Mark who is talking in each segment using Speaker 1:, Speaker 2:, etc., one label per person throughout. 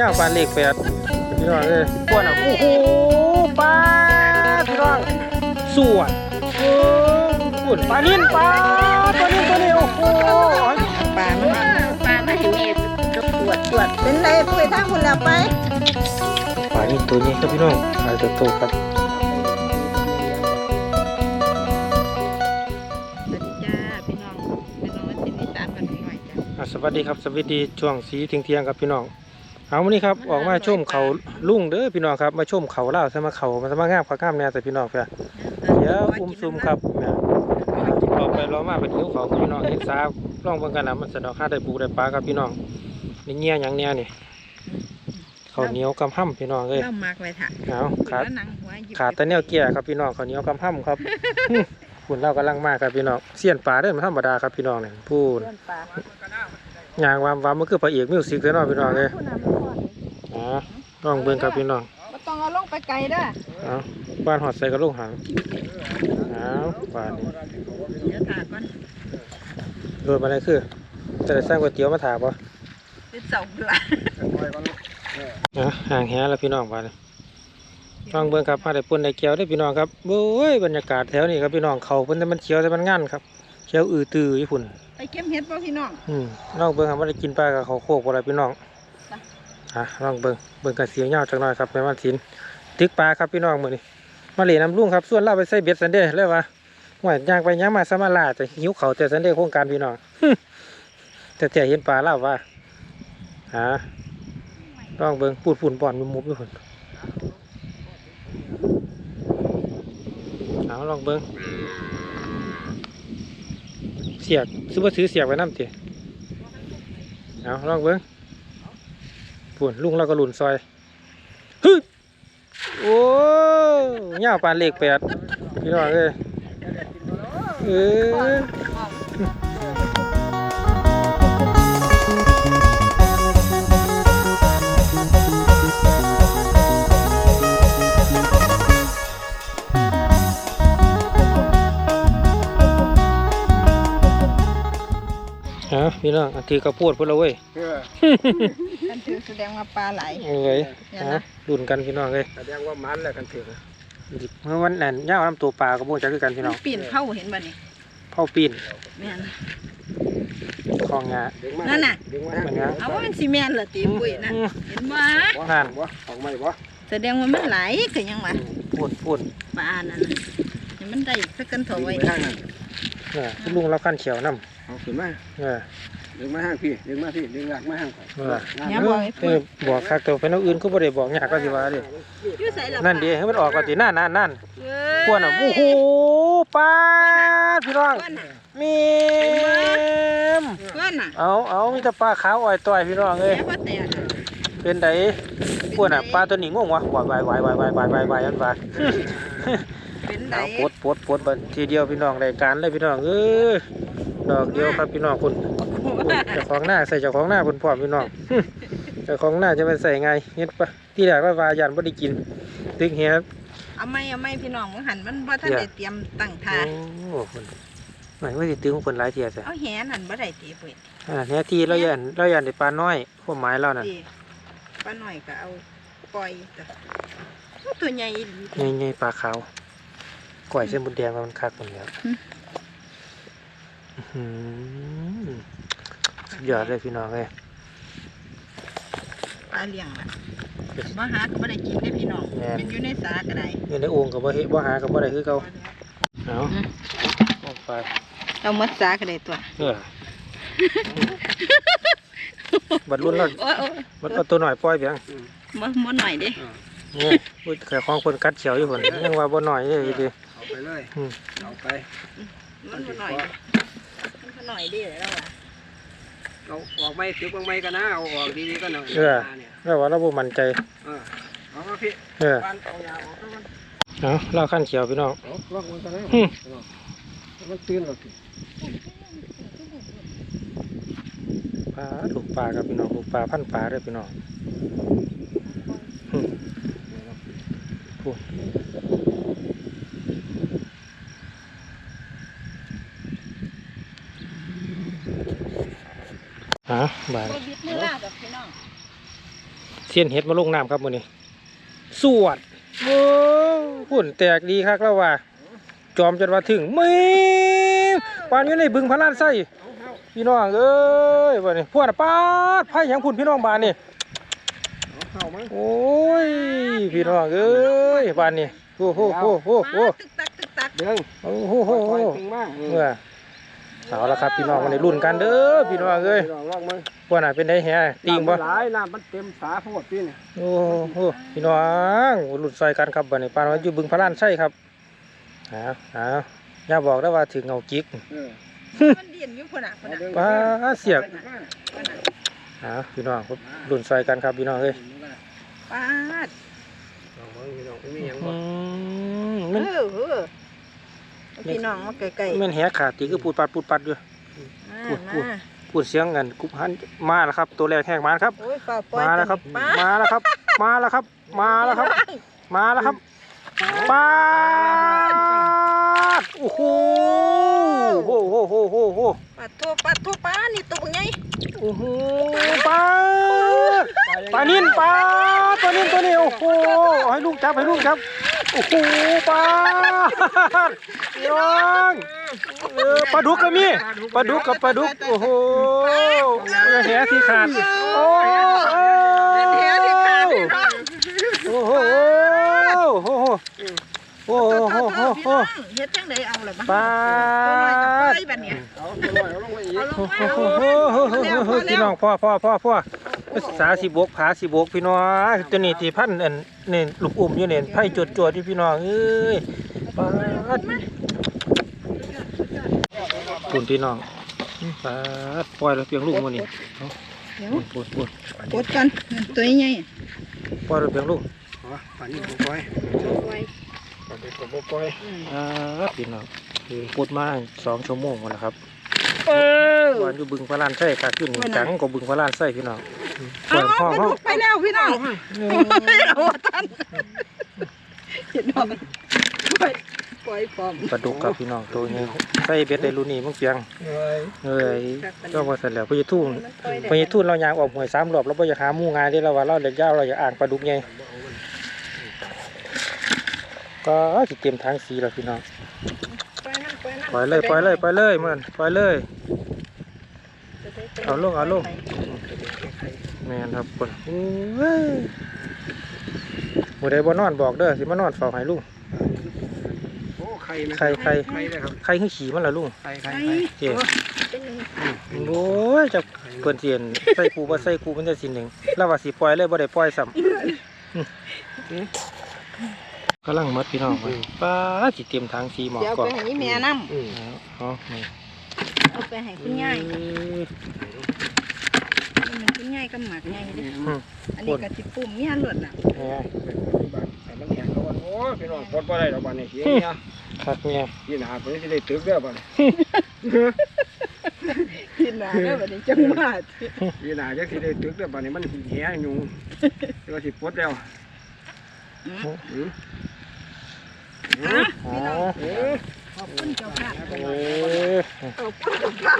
Speaker 1: ยาวปานเลขแปดพี่น้องเอ้ยปวนอะโอ้โหปลาพี่น้องสวยเออปุ่นปลานิ่นปลาตัวนี้ตัวนี้โอ้โห
Speaker 2: ปลามัน
Speaker 3: ปลาไม่เห็นก็ปวดปวด
Speaker 2: เป็นไรปุ้ยทางคุณแล้วไป
Speaker 1: ปลานิ่นตัวนี้ครับพี่น้องปลาตัวโตครับ
Speaker 2: สวัสดีจ้าพี่น้องพี่น้องติดติดตามกันหน่อยจ้า
Speaker 1: อะสวัสดีครับสวัสดีช่วงสีเที่ยงๆครับพี่น้อง เอาวันนี้ครับออกมาชมเขาลุ่งเด้อพี่น้องครับมาชมเขาเล่าวซะมาเขามาสมางามเขางามแน่แต่พี่น้องเพื่อเดี๋ยวอุ้มซุมครับเนี่ยรอไปรอมาเป็นหิวเขาพี่น้องเห็นสาลองเบิ่งกันนะมันสะดอกห้าได้ปูได้ปลาครับพี่น้องนี่เงี้ยหยังเนี่ยนี่ข้าวเหนียวกำห้ำพี่น้องเอ้ย
Speaker 2: เล่ามากเลยค่ะ
Speaker 1: เอาขาด
Speaker 2: แล้วหนังหัวหยิบ
Speaker 1: ขาดแต่แนวเกี้ยครับพี่น้องข้าวเหนียวกำห้ำครับคุณเล่ากำลังมากครับพี่น้องเสียนปลาเด้อมันธรรมดาครับพี่น้องเนี่ยพูด
Speaker 2: เพื่อนปลา
Speaker 1: ยางวามวามมันคือพระเอกมิวสิกเลยเนาะพี่น้องเอ้ย
Speaker 2: ผู้นำไม่พอเลย
Speaker 1: อ๋อลองเบิ่งครับพี่น้อง
Speaker 2: ไม่ต้องเอาลงไปไกลเด้อ
Speaker 1: เอาบ้านหอดใส่กระลูกหางเอาปลานี่
Speaker 2: เดี๋ยวถาก่อน
Speaker 1: โดนมาอะไรคือจะได้สร้างก๋วยเตี๋ยวมาถามปะ
Speaker 2: เป็นเสาปลา
Speaker 1: อะห่างแหแล้วพี่น้องบ้านลองเบิ่งครับมาได้ปุ่นได้เกียวได้อพี่น้องครับโอ้ยบรรยากาศแถวนี้ครับพี่น้องเขาเพิ่นแต่มันเขียวแต่มันงันครับเขียวอือตือญี่ปุ่น
Speaker 2: ไปเก็บเห็ดป่ะพี่น้อง
Speaker 1: อืมลองเบิ่งครับว่าได้กินปลากับเขาวโคกอะไรพี่น้อง
Speaker 2: ไป
Speaker 1: อะลองเบิ่งเบิ่งกันเสียงยาวจักหน่อยครับแม่วันถินตึกปลาครับพี่น้องมื้อนี้มาเหลน้ำลุงครับส่วนเราไปใส่เบ็ดซันเด้เลยว่าหวยย่างไปย่างมาสมาลาแต่หิวเขาวแต่ซันเด้โครงการพี่น้องแต่แต่เห็นปลาเล่าว่าหาลองเบิ่งปูดฝุ่นป่อนมุมมุบอยู่พุ่นเอาลองเบิ่งเสียกซื้อว่าซื้อเสียกไว้น้ำติเอาลองเบิ้งปุ่นลุงเราก็หลุนซอยฮึโอ้ยาวปานเลขแปดพี่น้องเอ้ยเออ พี่น้องอันที่กระพูดพูดแล้วเว้ย
Speaker 2: กันถือแสดงว่าปลาไหล
Speaker 1: เอาเลยฮะรุ่นกันพี่น้องเลย
Speaker 4: แสดงว่ามันแหละกันถึง
Speaker 1: เมื่อวันนั้นย่าวน้ำตัวปลากระโบจักคือกันพี่น้อง
Speaker 2: ปีนเข้าเห็นบ่นี่
Speaker 1: เผาปีน
Speaker 2: แม่น
Speaker 1: คลองงา
Speaker 4: ดึงมา
Speaker 2: นั่นน่ะ
Speaker 4: ดึงมา
Speaker 1: มันงา
Speaker 2: เอาว่ามันซีเมนต์เหรอตีปุ้ยนั่นเห็นบ่
Speaker 4: บ่หันบ่ออกไม่บ่
Speaker 2: แสดงว่ามันไหลคือยังวะ
Speaker 1: ปุ่นปุ่น
Speaker 2: ปลานั่นน่ะนี่มันได้สักกันเถอะ
Speaker 4: ดึง
Speaker 2: ไว้
Speaker 4: ไปทางนั้น
Speaker 1: เนี่ยลุงเราขั้นเขียวน้
Speaker 4: เอาขึ้นมาำ
Speaker 1: เออ
Speaker 4: ดึงมาห้างพี่ดึงมาพี่ดึงหลักมาห้างข่อย
Speaker 1: เออ
Speaker 2: อย่าบอกให้
Speaker 1: เอ
Speaker 2: ปุ้
Speaker 1: อยบอกคักตัวเป็นเอาอื่นก็บ่ได้บอกยากก็สิว่าดิ
Speaker 2: อยู่ใส่ละ
Speaker 1: นั่นดีให้มันออกก่อนสินั่นนั่นนั่น
Speaker 2: เว้
Speaker 1: พวกน่ะโอ้โหปลาพี่น้อง
Speaker 2: ก้อนน่ะ
Speaker 1: มีม
Speaker 2: ก้อนน่ะ
Speaker 1: เอาเอามีแต่ปลาขาวอ่อยต่อยพี่น้องเอ้ย
Speaker 2: แค่ว่าแต่น่ะ
Speaker 1: เป็นไดพวกน่ะปลาตัวนี้งงวะวายวายวายวายวายวายวายวายอันว่า
Speaker 2: เป็นได
Speaker 1: เอาปลดปลดปลดบัดทีเดียวพี่น้องรายการเลยพี่น้องเออดอกเดียวครับพี่น้องคุณ เจ้าของหน้าใส่เจ้าของหน้าคุณพ่อมพี่น้องเจ้าของหน้าจะไปใส่ไงเฮ็ดปะที่แรกว่าวายันบ่ได้กินตึกเฮ็ด
Speaker 2: เอาไม่เอาไม่พี่น้องมึงหันมันบ่ทันได้เตรียมตั้งท่า
Speaker 1: โอ้คนไม่ว่าสิตึงคนหลายเที่ยซะ
Speaker 2: เอาแหนั่นบ่ได้ตีปุ้ย
Speaker 1: อ่าเนี่ยที่เรายันเรายันได้ปลาน้อยความหมายเรานั่น
Speaker 2: ตีป้าหน่อยก็เอาปล่อยจ้ะเอาตัวใหญ่อีหลี
Speaker 1: ใหญ่ๆปลาขาวก่อยเส้นบุญแดงมันคักคนแล้ว
Speaker 2: อืม
Speaker 1: อื้อหือสุด ยอดเลยพี่น้องเอ้ย
Speaker 2: ปลาเลี้ยงล่ะบ่หาก็บ่ได้กินได้พี่น้อง
Speaker 1: แม่น
Speaker 2: มันอยู่ในสาก็ได้
Speaker 1: อยู่ในโอ่งกับบ่เฮ็ดบ่หากับบ่ได้คือเก่าเอา
Speaker 2: อืม
Speaker 1: ลงไป
Speaker 2: เอาหมดสาก็ได้ตัว
Speaker 1: เออบัดรุ่นเรา
Speaker 2: โอ้โอ้
Speaker 1: บัดเอาตัวหน่อยปล่อยเพียง
Speaker 2: บ่บ่หน่อยเด้
Speaker 1: นี่อุ้ยแค่ของคนกัดเขียวอยู่พุ่นยังว่าบ่หน่อยเด้อีดี
Speaker 4: เอาไปเลย
Speaker 1: อืม
Speaker 4: เอาไป
Speaker 2: มันบ่หน่อยมันบ่หน่อยเด้แล้วอะ
Speaker 4: เอาออกไม่ถือบางไม่กันนะเอาออกดีๆก็หน่อย
Speaker 1: เออ
Speaker 4: เนี่ย
Speaker 1: แล้วว่าเราบ่มั่นใจ
Speaker 4: เออเอามาพี่
Speaker 1: เออ
Speaker 4: ปานเอายาออกแล้วมัน
Speaker 1: เอาเราขั้นเขียวพี่น้อง
Speaker 4: เอาลอกมันกันนะ
Speaker 1: อืม
Speaker 4: มันตื่นแล้วสิ
Speaker 1: ปลาถูกปลาครับพี่น้องถูกปลาพันปลาเด้อพี่น้องอืมพูด บาด
Speaker 2: บ่บิดมือลาดอกพี่น้อง
Speaker 1: เสียนเห็ดมาลงน้ำครับมื้อนี้ สวดโอ้หุ่นแตกดีคักแล้วว่า จอมจนว่าถึงแม่ปานอยู่ในบึงพระลานไส้พี่น้องเอ้ยว่านี่พวกน่ะปาดไผหยังพุ่นพี่น้องบ้านนี่
Speaker 4: เข้ามั้ง
Speaker 1: โอ้ยพี่น้องเอ้ยบ้านนี่โอ้โหโอ้โหโอ้โห
Speaker 2: ตึกตักตึกตัก
Speaker 4: เดิน
Speaker 1: โอ้โหโอ้โห
Speaker 4: ปล่อยๆถึงมาก
Speaker 1: เมื่อ เอาละครับพี่น้องวันนี้รุ่นกันเด้อพี่น้องเอ้ย
Speaker 4: ลองลองมึง
Speaker 1: พวกน่ะเป็นไดแฮะติงบ่
Speaker 4: น้ำมันหลายน้ำมันเต็มสาโพดพี่นี่
Speaker 1: โอ้โหพี่น้องรุ่นซอยกันครับบัดนี้ปานว่าอยู่บึงพระลานไส้ครับหาหาอย่าบอกได้ว่าถึงเงาจิก
Speaker 4: เออ
Speaker 2: มันเดียนอยู่พุ่นน่ะพุ่นน่ะ
Speaker 1: ป้าเสียก
Speaker 2: พุ่นน่ะ
Speaker 1: หาพี่น้องครับรุ่นซอยกันครับพี่น้องเอ้ย
Speaker 2: ปาด
Speaker 4: ลองมึงพี่น้องมีหยัง
Speaker 1: อื
Speaker 4: บ่
Speaker 1: ม
Speaker 2: เอ
Speaker 1: มัน
Speaker 2: อเออ พี่น้องมาใกล้ๆ
Speaker 1: มันแหขาดติคือปูดปัดปูดปัดอยู่
Speaker 2: มา
Speaker 1: พูดพูด
Speaker 2: มา
Speaker 1: พูดเสียงกันกุบหันมาแล้วครับ ตัวแรกแหกมาแล้วครับ
Speaker 2: โอ้ยฝ่าปล่อย
Speaker 1: มาแล้วครับ
Speaker 2: ป้า
Speaker 1: มาแล้วครับ มาแล้วครับ มาแล้วครับ มาแล้วครับปาดโอ้โหโหโหโหโหโห
Speaker 2: ปัดทั่วปัดทั่วป้านี่ตัวใหญ่
Speaker 1: โอ้โหปาดปลานิ่นปลาดปลานิ่นตัวนี้โอ้โหเอาให้ลูกจับให้ลูกจับ โอ้โหปลาดพี่น้องเออปลาดุกก็มีปลาดุกกับปลาดุกโอ้โหแหสีขาดโอ้โห
Speaker 2: เป็นแหที่ขาดพี่น้อง
Speaker 1: โอ้โหโอ้โหโอ้โหโอ้โหโอ้โห
Speaker 2: เฮ็ดจังไดเอาล่ะบ้าง
Speaker 1: ปลา
Speaker 2: ตัวน้อยกับป
Speaker 1: ด
Speaker 2: ล่อยบัดเนี่ย
Speaker 4: เอาตัวน้อยเอาลงไปอีก
Speaker 2: เอาลง
Speaker 1: โอ้
Speaker 2: มา
Speaker 1: โห
Speaker 2: เอา
Speaker 1: โอ้โหโอ้โหพี่น้องพ่อพ่อพ่อพ่อสาสิบกผาสิบกพี่น้องตัวนี้ที่พันอันนี่ลูกอุ้มอยู่เนี่ยไผ่จดจวดที่พี่น้องเอ้ยปลาดปุ่นพี่น้องปลาดปล่อยแล้วเพียงลูกมันนี่
Speaker 2: เดี๋ยว
Speaker 1: ปุ่นปุ่น
Speaker 2: กดกันตัวใหญ่
Speaker 1: ปล่อยแล้วเพียงลูก
Speaker 4: อ๋อป่านนี้บ่ปล่อย
Speaker 2: ไว้
Speaker 4: ป่า นนี้ก็บ่ปล่อย
Speaker 1: ปลาดพี่น้องปุ่นมาสองชั่วโมงแล้วครับ
Speaker 2: เออ
Speaker 1: วันอยู่บึงพระลานไส้ค่ะขึ้นนี่จังก็บึงพระลานไส้พี่น้อง
Speaker 2: เอา
Speaker 1: ห้อง
Speaker 2: ไป
Speaker 1: ห้อง
Speaker 2: ลุกไปแล้วพี่น้องเอาท่านเห็นดอกปล่อยปล่อยปลอม
Speaker 1: ปลาดุกครับพี่น้องตัวนี้ใส่เบ็ดได้รุ่นนี้มึงเพียง
Speaker 4: เอ้ย
Speaker 1: เอ้ยก็ว่าเสร็จแล้วพญาทุ่งพญาทุ่งเรายางออกหวยสามรอบเราไม่อยากหาหมู่งานที่เราว่าเราเด็กยาวเราอยากอ่างปลาดุกไง ก็สิเตรียมทางสีแล้วพี่น้องปล่อยเลยปล่อยเลยปล่อยเลยมันปล่อยเลยเอาลงเอาลงแม่นครับคนโอ้ยบ่ได้บ่นอนบอกเด้อสิมานอนเฝ้าให้ลุง
Speaker 4: โอ้ไข่ไหม
Speaker 1: ไข่ไข่
Speaker 4: ไข่เลยครับ
Speaker 1: ใครขึ้นขี่มันล่ะลุง
Speaker 4: ไข่ไข่
Speaker 2: ไข่
Speaker 4: ไข่
Speaker 1: เจ้โอ้ยจะเพิ่นเสียนใส่กูบ่ใส่กูมันจะสิหนึ่งแล้วว่าสิปล่อยเลยบ่ได้ปล่อยซ้ำ กำลังหมดพี่น้องเว้ยป้าสิเตรียมทางสีหมอก
Speaker 2: เดี๋ยว
Speaker 1: ก่อ
Speaker 2: ไป
Speaker 1: น
Speaker 2: ให้แม่น้
Speaker 4: อืม
Speaker 1: เอานี่ำ
Speaker 2: เอาไปให้คุณยาย
Speaker 1: เอ้ย
Speaker 2: มันคุณยายก็หมักใหญ่เด้
Speaker 1: อืม
Speaker 2: อันนี้ก็สิปุ่มเมียหลดน่ะ
Speaker 1: แหม่
Speaker 4: ไข่มันแข็งแล้ววันโอ้ยพี่น้องปลดบ่ได้ดอกบัดนี้เสียเนี่ย
Speaker 1: คักแม่
Speaker 4: พี่หนาเพิ่นสิได้ตึกเด้อบัดนี้
Speaker 2: กินหนาแล้วบัดนี้จังมา
Speaker 4: พี่หนาจักสิได้ตึกเด้อบัดนี้มันแหงยุงเดี๋ยวสิปลดแล้ว
Speaker 2: อืม
Speaker 4: อืม
Speaker 2: อะ
Speaker 1: อ๋อ
Speaker 4: เออ
Speaker 2: ขอบคุณเจ้าค่ะ
Speaker 1: เอ้ย
Speaker 2: ขอบคุณเจ้าค่ะ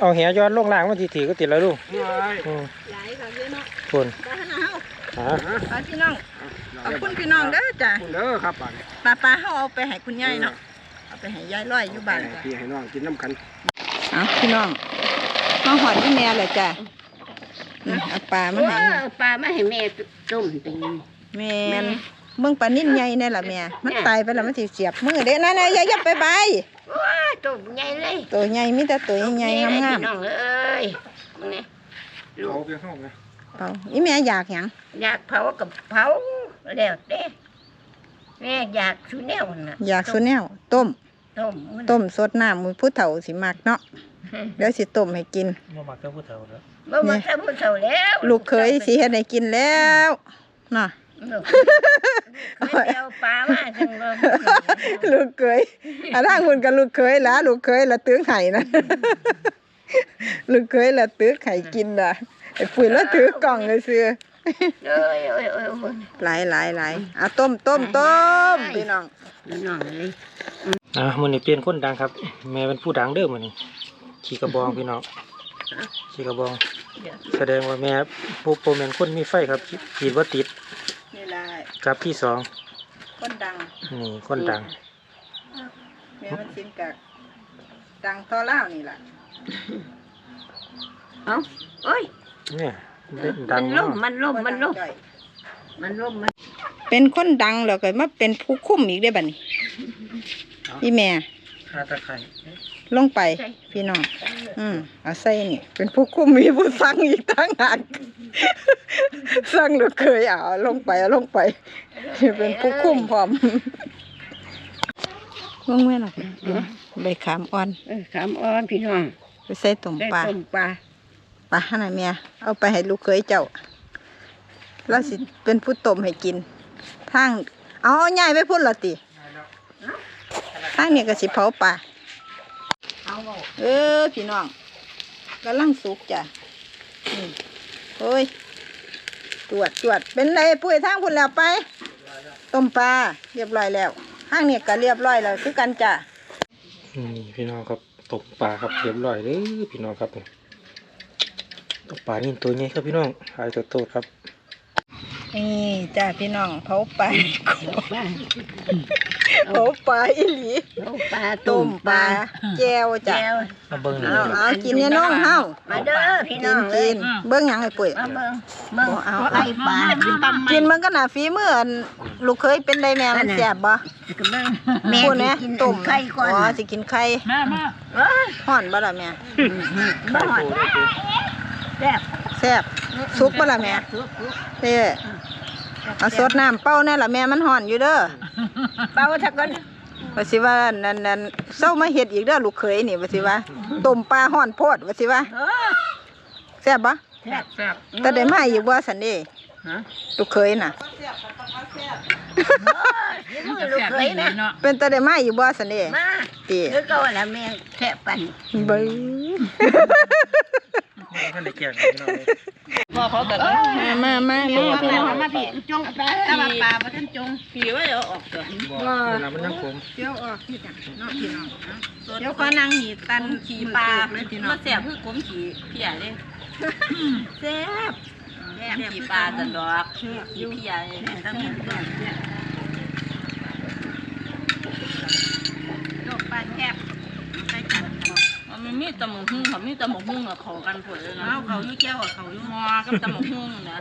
Speaker 1: เอาแหย้อนลงล่างมันสิถือก็ติดแล้วลุง
Speaker 4: ไอ้
Speaker 1: อืม
Speaker 2: หลายค่ะพี่น้อง
Speaker 1: คน
Speaker 2: ได้นะเฮา
Speaker 1: หา
Speaker 2: ไปพี่น้องขอบคุณพี่น้องเด้อจ้ะ
Speaker 4: คุณเด้อครับบัดนี้
Speaker 2: ป้าป้าเฮาเอาไปให้คุณยายเนาะเอาไปให้ยายร้อยอยู่บ้านจ้ะ
Speaker 4: พี่ให้น้องกินน้ำกัน
Speaker 2: เอาพี่น้องมาหอดที่แม่เลยจ้ะนี่เอาปลามาให้
Speaker 3: เอาปลามาให้แม่ต้มเป็น
Speaker 2: แม่น เบิ่งปลานิ่นใหญ่แน่ล่ะแม่ มันตายไปแล้วมันสิเสียบมือเด้นั่นน่ะอย่าอย่าไปใบ
Speaker 3: ว้าต้มใหญ่เลย
Speaker 2: ตัวใหญ่มีแต่ตัวใหญ่ๆงาม
Speaker 3: พี่น้องเอ้ยนี่
Speaker 4: เขาไปห้องนะ
Speaker 2: ๆเปล่าอีแม่อยากหยัง
Speaker 3: อยากเผากับเผาแล้วเด้แม่อยากชูแนวน่ะ
Speaker 2: อยากสุแนวต้ม
Speaker 3: ต้มมัน
Speaker 2: ต้มสดน้ำมือผู้เฒ่าสิมักเนาะเดี๋ยวสิต้มให้กิน
Speaker 1: บ่มักแต่ผู้เฒ่าแล้ว
Speaker 3: บ่มาทำผู้เฒ่าแล้ว
Speaker 2: ลูกเคยสิเฮ็ดให้กินแล้วเนาะ
Speaker 3: ลูก เคยไปเอาปลามาจังบ่
Speaker 2: ลูกเคยอันทางคุณกับลูกเคยละลูกเคยละตื้อไข่นะลูกเคยละตื้อไข่กินน่ะไอ้ปุ๋ยละถือกล่องเลยซื้อ
Speaker 3: เอ้ยเอ้ยเอ้ยเอ้ย
Speaker 2: หลายหลายหลายอะต้มต้มต้มพี่น้อง
Speaker 3: พี่น้องเอ้ย
Speaker 1: อะมื้อนี้เปลี่ยนคนดังครับ แม่เป็นผู้ดังเด้อมื้อนี้ขี่กระบองพี่น้องขี่กระบอง แสดงว่าแม่ปูโปแมนคนมีไฟครับขีดว่าติด
Speaker 2: นี่ล่ะ
Speaker 1: กับที่สอง
Speaker 2: คนดัง
Speaker 1: นี่คนดัง
Speaker 2: แม่มันสินกะดังต่อเล่าวนี่ล่ะ
Speaker 3: เอ้าโอ้ย
Speaker 1: เนี่ยเล่นดั
Speaker 3: มั
Speaker 1: ง
Speaker 3: นล่
Speaker 1: เนาะ
Speaker 3: มมันล่มมันล่ม
Speaker 2: บ่ดังจ้อย
Speaker 3: มันล่มมัน
Speaker 2: เป็นคนดังแล้วก็มาเป็นผู้คุมอีกได้อบัดนี้พี่แม่
Speaker 1: คาตะไคร้
Speaker 2: ลงไป พี่น้อง อืมเอาใส่นี่ เป็นผู้คุมมีผู้สั่งอีกตั้งหากสั่งลูกเคยเอาลงไปเอาลงไป เป็นผู้คุมพร้อมว่างแม่หรอกใบขามอ่อน
Speaker 3: เออขามอ้อนพี่น้อง
Speaker 2: ไปใส่ต้ม
Speaker 3: ได้
Speaker 2: ปลา
Speaker 3: ต้มปลา
Speaker 2: ปลาหน่อยเมียเอาไปให้ลูกเคยเจ้าแล้วสิเป็นผู้ต้มให้กินทางเอาใหญ่ไปพุ่นละติทางนี้ก็สิเผาปลา
Speaker 3: เอาเอา
Speaker 2: เออพี่น้องกำลังสุกจ้ะนี่โอ้ยตรวจตรวจเป็นไรปุ้ยทางพุ่นแล้วไป ต้มปลาเรียบร้อยแล้วทางเนี้ก็เรียบร้อยแล้วคือกันจ้ะ
Speaker 1: นี่พี่น้องครับตกปลาครับเรียบร้อยเลยพี่น้องครับนี่ตกปลานี่ตัวนี้ครับพี่น้องหายตัวโตครับ
Speaker 2: นี่จ้าพี่น้องเผาปลา
Speaker 3: ปลา
Speaker 2: เผาปลาอีหลี
Speaker 3: เอาปลา
Speaker 2: ต้มปลาแจวจ้ะ
Speaker 3: แก้ว
Speaker 1: มาเบิ้งนี่
Speaker 2: เอาเอากินเนี่ยน้องเฮา
Speaker 3: มาเด้อพี่น้
Speaker 2: กิ
Speaker 3: อนงเล
Speaker 2: กิ
Speaker 3: ย
Speaker 2: นเบิ้งหยังไอ้ปุ้ย
Speaker 3: มาเบิ่งเบิ่ง
Speaker 2: เอา
Speaker 3: ไอ้ปลากินตำ
Speaker 2: กินมันก็น่าฝีมืออันลูกเคยเป็นได้แม่มันแซ่บบ่
Speaker 3: เบิ่งแม่
Speaker 2: พูดนะ
Speaker 3: สิกิน
Speaker 2: ต้ม
Speaker 3: ไข่ก่อน
Speaker 2: อ๋อสิกินไข่
Speaker 3: มามาเอ้ย
Speaker 2: ห่อนบ่ล่ะแม่
Speaker 3: บ่หอดแซ่บ
Speaker 2: แซ่บสุกบ่ล่ะแม่
Speaker 3: สุกสุก
Speaker 2: เด้เอาสดน้ำเป้าแน่ล่ะแม่มันห่อนอยู่เด้อ
Speaker 3: เป่าถ้าก่อน
Speaker 2: ว่าสิว่านั่นนั่นเศร้ามาเฮ็ดอีกเด้อลูกเขยนี่ว่าสิว่าต้มปลาห่อนโพดว่าสิว่า
Speaker 3: เออ
Speaker 2: แซ่บบ่
Speaker 3: แซ่บแซ่บ
Speaker 2: แต่ได้มาอีกบ่สันเด้
Speaker 3: ฮะ
Speaker 2: ลูกเขยน่ะ
Speaker 3: นี่มือลูกเคยนะ
Speaker 2: เป็นแต่ได้มาอีกบ่สันเด้
Speaker 3: มา
Speaker 2: ติ
Speaker 3: คือก็ว่าละแม่แซ่บปัน
Speaker 2: เบ้ย
Speaker 1: ท่านได้แก่งพี่น้อเลย
Speaker 2: มามามา
Speaker 3: พี่
Speaker 2: มา
Speaker 3: น้
Speaker 2: มา
Speaker 3: องมาพี่จงปลาถ้าว่าปลาบ่ทันจงพี่ว่าเอาออกก่อน
Speaker 1: บอกเวลามันยังผม
Speaker 2: เดี๋ยวออกพี่จ้ะเนาะพี่น้องเดี๋ยวขอนั่งหนีตันขี่ปลาเลยพี่ง
Speaker 5: มาแสบคือกลมขี่เพียเลย
Speaker 3: แซ่บ
Speaker 5: แสบขี่ปลาตันดอกขี่เพียเลยต้องมี
Speaker 3: โลกปลาแคบไปกัน
Speaker 5: มันมีตะหมกหุ้งเขามีตะหมกหุ้งกับเขากันผลเลยนะ
Speaker 3: เอาเขาอยู่แก้วกับเขาอยู่
Speaker 5: มอกับตะหมกหุ้งนะ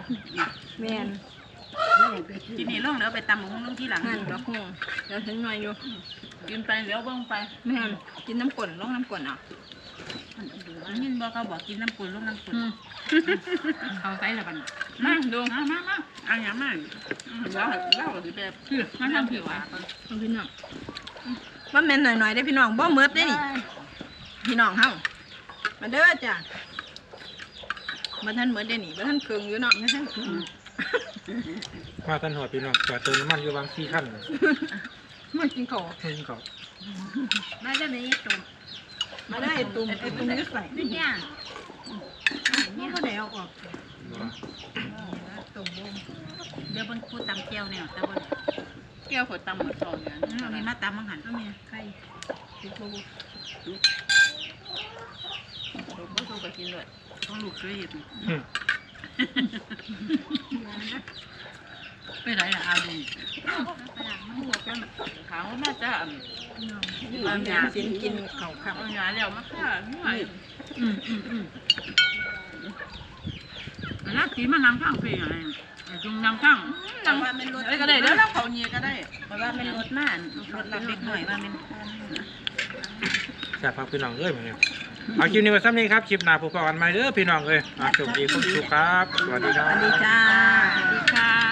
Speaker 2: แม่น
Speaker 3: ทีนี้ลงเดี๋ยวไปตำหมูลงที่หลัง
Speaker 2: นั่นดอกหุ้งเดี๋ยวถึงหน่อยอยู่
Speaker 5: กินไปเดี๋ยวเบิ่งไป
Speaker 2: แม่นกินน้ำก่นลงน้ำก่นเอะ
Speaker 3: ยินบอกเขาบอกกินน้ำปุ่นลงน้ำปุ่น
Speaker 5: อืม
Speaker 3: เขาใส่ละบัน
Speaker 5: มาดู
Speaker 3: มามามาเอาอย่างมา
Speaker 5: เล่าเล่าสิแบบคือมาทำผิวอะ
Speaker 2: พี่น้องว่าแม่นหน่อยๆได้อพี่น้องบ่เมิดได้อนี่ พี่น้องเฮามาเด้อจ้ะบ่ทันเมิดได้อนี่บ่ทันเครื่องอยู่เนาะบ่ทันเครื่อง
Speaker 1: มาท่านหอดพี่น้องจอดเติมน้ำมันอยู่วางสี่ขั้นเลย
Speaker 2: มากินข้าว
Speaker 1: นี่เขา
Speaker 3: มาจะได้ตุ่ม
Speaker 2: มาได้อไอ้ตุ่มไอ้ตุ่มยึดใส่
Speaker 3: นี่เนี่ยนี่เขาได้เอาออก
Speaker 1: บอก
Speaker 3: ตุ่มบงเดี๋ยวบนคูตำเจียวเนี่ยแต่บน
Speaker 5: แก้วขวดตำหมดซองอย่าง
Speaker 3: เอามีมาตำมังหันก็มีไข่
Speaker 5: ก็สู้กับ กินเลย
Speaker 3: ต้องลูกเคยเห็น
Speaker 1: อืม
Speaker 3: ไปไหนล่ะเอาดู
Speaker 5: ขาวน่าจะ
Speaker 2: บางอย่างสินกินข้าวครับ
Speaker 5: เอาหยาแล้วมาค่ะหน่อย
Speaker 3: อืมอืมอืมแล้วสีมันน้ำข้างปีอะไรจุงน้ำข้าง
Speaker 5: นั่งเอ้ยก็ได้แล้วเขาเนียก็ได้
Speaker 3: เพราะว่าเป็นรถม่านรถรับเล็กหน่อยว่าเป็น
Speaker 1: แซ่บพักพี่น้องเอ้ยมาเนี่ยเอาคลิปนี้ไว้ซ้ำนี้ครับคลิปหน้าพบกันใหม่เด้อพี่น้องเอ้ยอะสวัสดีคุณสุขครับสวัสดีครับ
Speaker 2: สวัสดี
Speaker 1: บ
Speaker 2: จ้า
Speaker 5: สวัสดีค่ะ